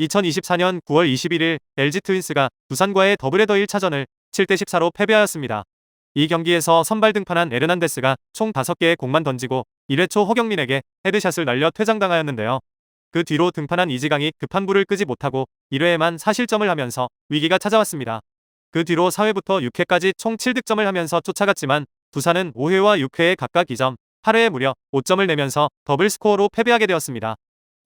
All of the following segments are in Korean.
2024년 9월 21일 LG 트윈스가 두산과의 더블헤더 1차전을 7대 14로 패배하였습니다. 이 경기에서 선발 등판한 에르난데스가 총 5개의 공만 던지고 1회 초 허경민에게 헤드샷을 날려 퇴장당하였는데요. 그 뒤로 등판한 이지강이 급한 불을 끄지 못하고 1회에만 4실점을 하면서 위기가 찾아왔습니다. 그 뒤로 4회부터 6회까지 총 7득점을 하면서 쫓아갔지만 두산은 5회와 6회에 각각 2점, 8회에 무려 5점을 내면서 더블 스코어로 패배하게 되었습니다.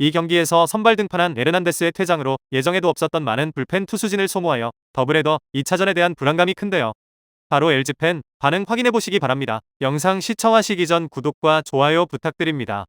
이 경기에서 선발 등판한 에르난데스의 퇴장으로 예정에도 없었던 많은 불펜 투수진을 소모하여 더블헤더 2차전에 대한 불안감이 큰데요. 바로 LG팬 반응 확인해 보시기 바랍니다. 영상 시청하시기 전 구독과 좋아요 부탁드립니다.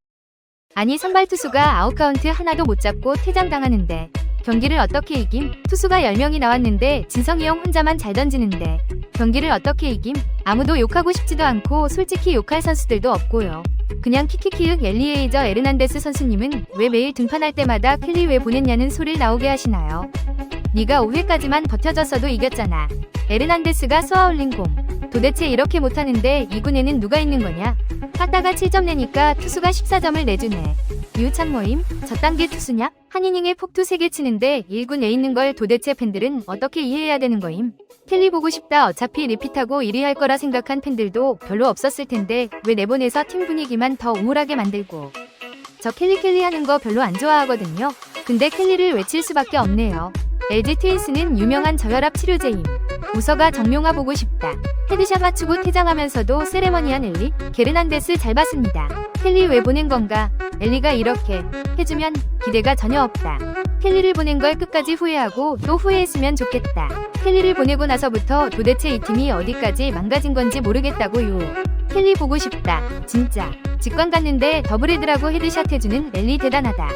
아니 선발 투수가 아웃카운트 하나도 못 잡고 퇴장당하는데 경기를 어떻게 이김? 투수가 10명이 나왔는데 진성이 형 혼자만 잘 던지는데 경기를 어떻게 이김? 아무도 욕하고 싶지도 않고 솔직히 욕할 선수들도 없고요. 그냥 키키키윽 엘리에이저 에르난데스 선수님은 왜 매일 등판할 때마다 켈리 왜 보냈냐는 소리를 나오게 하시나요? 네가 5회까지만 버텨줬어도 이겼잖아. 에르난데스가 쏘아올린 공. 도대체 이렇게 못하는데 2군에는 누가 있는 거냐? 하다가 7점 내니까 투수가 14점을 내주네. 유찬 모임? 저 단계 투수냐? 한 이닝에 폭투 3개 치는데 1군에 있는 걸 도대체 팬들은 어떻게 이해해야 되는 거임? 켈리 보고 싶다 어차피 리핏하고 1위 할 거라 생각한 팬들도 별로 없었을 텐데 왜 내보내서 팀 분위기만 더 우울하게 만들고 저 켈리 켈리 하는 거 별로 안 좋아하거든요. 근데 켈리를 외칠 수밖에 없네요. LG 트윈스는 유명한 저혈압 치료제임. 우서가 정명화 보고 싶다. 헤드샷 맞추고 퇴장하면서도 세레머니한 엘리? 게르난데스 잘 봤습니다. 켈리 왜 보낸 건가? 엘리가 이렇게 해주면 기대가 전혀 없다. 켈리를 보낸 걸 끝까지 후회하고 또 후회했으면 좋겠다. 켈리를 보내고 나서부터 도대체 이 팀이 어디까지 망가진 건지 모르겠다고요. 켈리 보고 싶다. 진짜. 직관 갔는데 더블헤드라고 헤드샷 해주는 엘리 대단하다.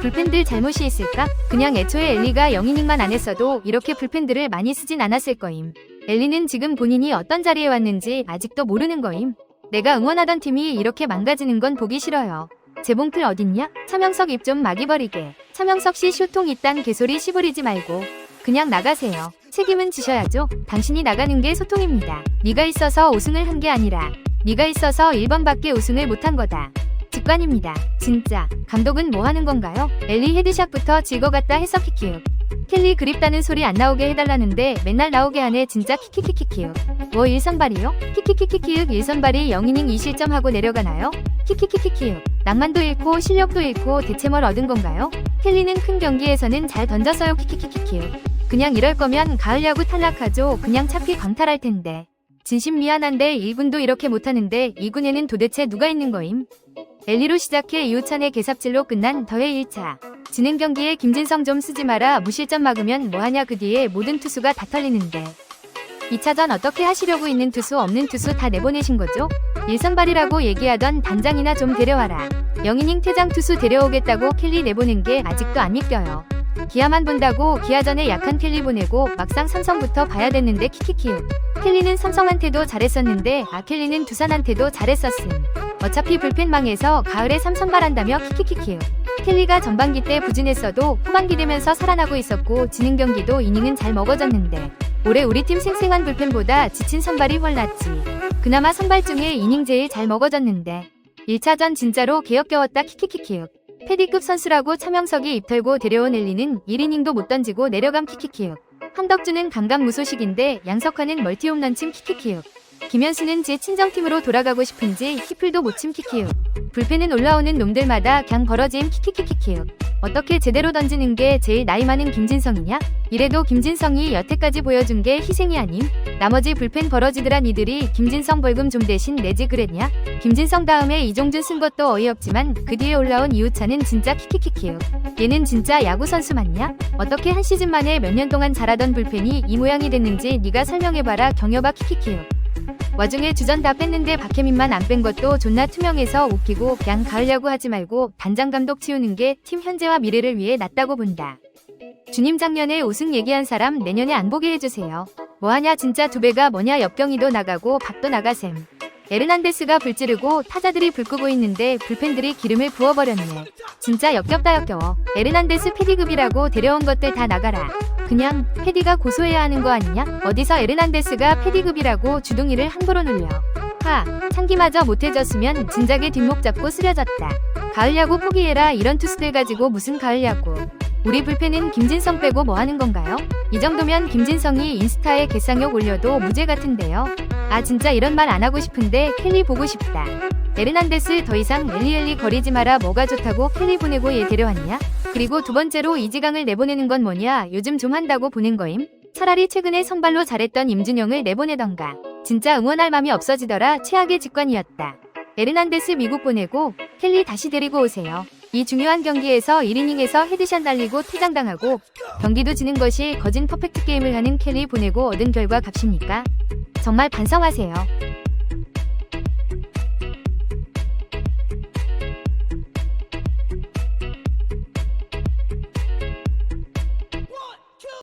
불펜들 잘못이 있을까? 그냥 애초에 엘리가 0이닝만 안 했어도 이렇게 불펜들을 많이 쓰진 않았을 거임. 엘리는 지금 본인이 어떤 자리에 왔는지 아직도 모르는 거임. 내가 응원하던 팀이 이렇게 망가지는 건 보기 싫어요. 재봉틀 어딨냐? 차명석 입 좀 막이버리게. 차명석 씨 쇼통 이딴 개소리 시부리지 말고 그냥 나가세요. 책임은 지셔야죠. 당신이 나가는 게 소통입니다. 네가 있어서 우승을 한 게 아니라 네가 있어서 1번밖에 우승을 못한 거다. 직관입니다. 진짜. 감독은 뭐 하는 건가요? 엘리 헤드샷부터 같다 해서 키키윽. 켈리 그립다는 소리 안 나오게 해달라는데 맨날 나오게 하네 진짜 키키키키키윽. 뭐 일선발이요? 키키키키키윽 일선발이 0이닝 2실점하고 내려가나요? 키키키키키윽. 낭만도 잃고 실력도 잃고 대체 뭘 얻은 건가요? 켈리는 큰 경기에서는 잘 던졌어요 키키키키키윽. 그냥 이럴 거면 가을 야구 탈락하죠. 그냥 차피 광탈할 텐데. 진심 미안한데 1군도 이렇게 못하는데 2군에는 도대체 누가 있는 거임? 엘리로 시작해 이우찬의 개삽질로 끝난 더해 1차. 지는 경기에 김진성 좀 쓰지 마라 무실점 막으면 뭐하냐 그 뒤에 모든 투수가 다 털리는데. 2차전 어떻게 하시려고 있는 투수 없는 투수 다 내보내신 거죠? 일선발이라고 얘기하던 단장이나 좀 데려와라. 영이닝 퇴장 투수 데려오겠다고 켈리 내보낸 게 아직도 안 믿겨요. 기아만 본다고 기아전에 약한 켈리 보내고 막상 삼성부터 봐야 됐는데 키키키우. 켈리는 삼성한테도 잘했었는데 아 켈리는 두산한테도 잘했었음. 어차피 불펜 망해서 가을에 삼선발한다며 키키키키우. 켈리가 전반기 때 부진했어도 후반기 되면서 살아나고 있었고 지는 경기도 이닝은 잘 먹어졌는데 올해 우리 팀 생생한 불펜보다 지친 선발이 훨 낫지. 그나마 선발 중에 이닝 제일 잘 먹어졌는데 1차전 진짜로 개역겨웠다 키키키키우. 패디급 선수라고 차명석이 입털고 데려온 엘리는 1이닝도 못 던지고 내려감 키키키윽. 한덕주는 감감무소식인데 양석환은 멀티홈런침 키키키윽. 김현수는 제 친정팀으로 돌아가고 싶은지 히플도 못침 키키윽. 불펜은 올라오는 놈들마다 그냥 벌어짐 키키키키키윽. 어떻게 제대로 던지는 게 제일 나이 많은 김진성이냐? 이래도 김진성이 여태까지 보여준 게 희생이 아님? 나머지 불펜 벌어지더란 이들이 김진성 벌금 좀 대신 내지 그랬냐? 김진성 다음에 이종준 쓴 것도 어이없지만 그 뒤에 올라온 이우찬은 진짜 키키키키윽. 얘는 진짜 야구 선수 맞냐? 어떻게 한 시즌 만에 몇 년 동안 잘하던 불펜이 이 모양이 됐는지 네가 설명해봐라 경여봐 키키키윽. 와중에 주전 다 뺐는데 박혜민만 안 뺀 것도 존나 투명해서 웃기고 그냥 가을 야구 하지 말고 단장 감독 치우는 게 팀 현재와 미래를 위해 낫다고 본다. 주님 작년에 우승 얘기한 사람 내년에 안 보게 해주세요. 뭐하냐 진짜 두 배가 뭐냐 역경이도 나가고 박도 나가셈. 에르난데스가 불 찌르고 타자들이 불 끄고 있는데 불펜들이 기름을 부어버렸네. 진짜 역겹다 역겨워. 에르난데스 패디급이라고 데려온 것들 다 나가라. 그냥 패디가 고소해야 하는 거 아니냐? 어디서 에르난데스가 패디급이라고 주둥이를 함부로 눌려. 하, 창기마저 못해줬으면 진작에 뒷목 잡고 쓰려졌다. 가을 야구 포기해라 이런 투수들 가지고 무슨 가을 야구. 우리 불펜은 김진성 빼고 뭐 하는 건가요? 이 정도면 김진성이 인스타에 개쌍욕 올려도 무죄 같은데요. 아 진짜 이런 말 안 하고 싶은데 켈리 보고 싶다. 에르난데스 더 이상 엘리엘리 거리지 마라 뭐가 좋다고 켈리 보내고 얘 데려왔냐? 그리고 두 번째로 이지강을 내보내는 건 뭐냐 요즘 좀 한다고 보낸 거임? 차라리 최근에 선발로 잘했던 임준영을 내보내던가. 진짜 응원할 맘이 없어지더라 최악의 직관이었다. 에르난데스 미국 보내고 켈리 다시 데리고 오세요. 이 중요한 경기에서 1이닝에서 헤드샷 날리고 퇴장당하고 경기도 지는 것이 거진 퍼펙트 게임을 하는 켈리 보내고 얻은 결과 값입니까? 정말 반성하세요.